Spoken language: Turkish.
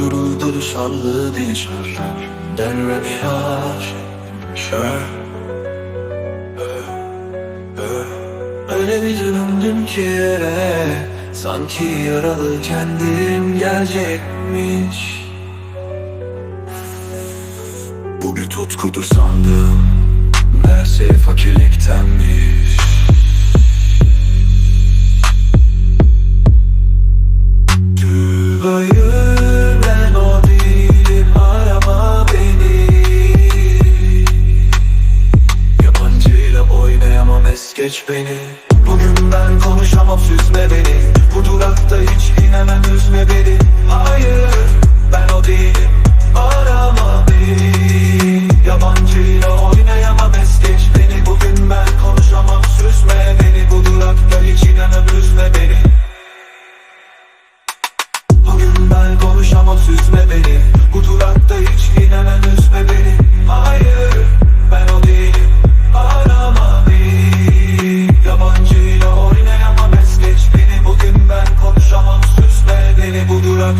Gururu duygusallığı değişir Derre bir aşk Öyle bir döndüm ki Sanki yaralı kendim gelecekmiş. Bu bir tutkudur sandım. Meğerse fakirliktenmiş. Hayır geç beni. Bugün ben konuşamam süzme beni. Bu durakta hiç inemem üzme beni. Hayır ben o değilim arama beni Yabancıyla oynayamam es geç beni. Bugün ben konuşamam süzme beni. Bu durakta hiç inemem üzme beni. Bugün ben konuşamam süzme beni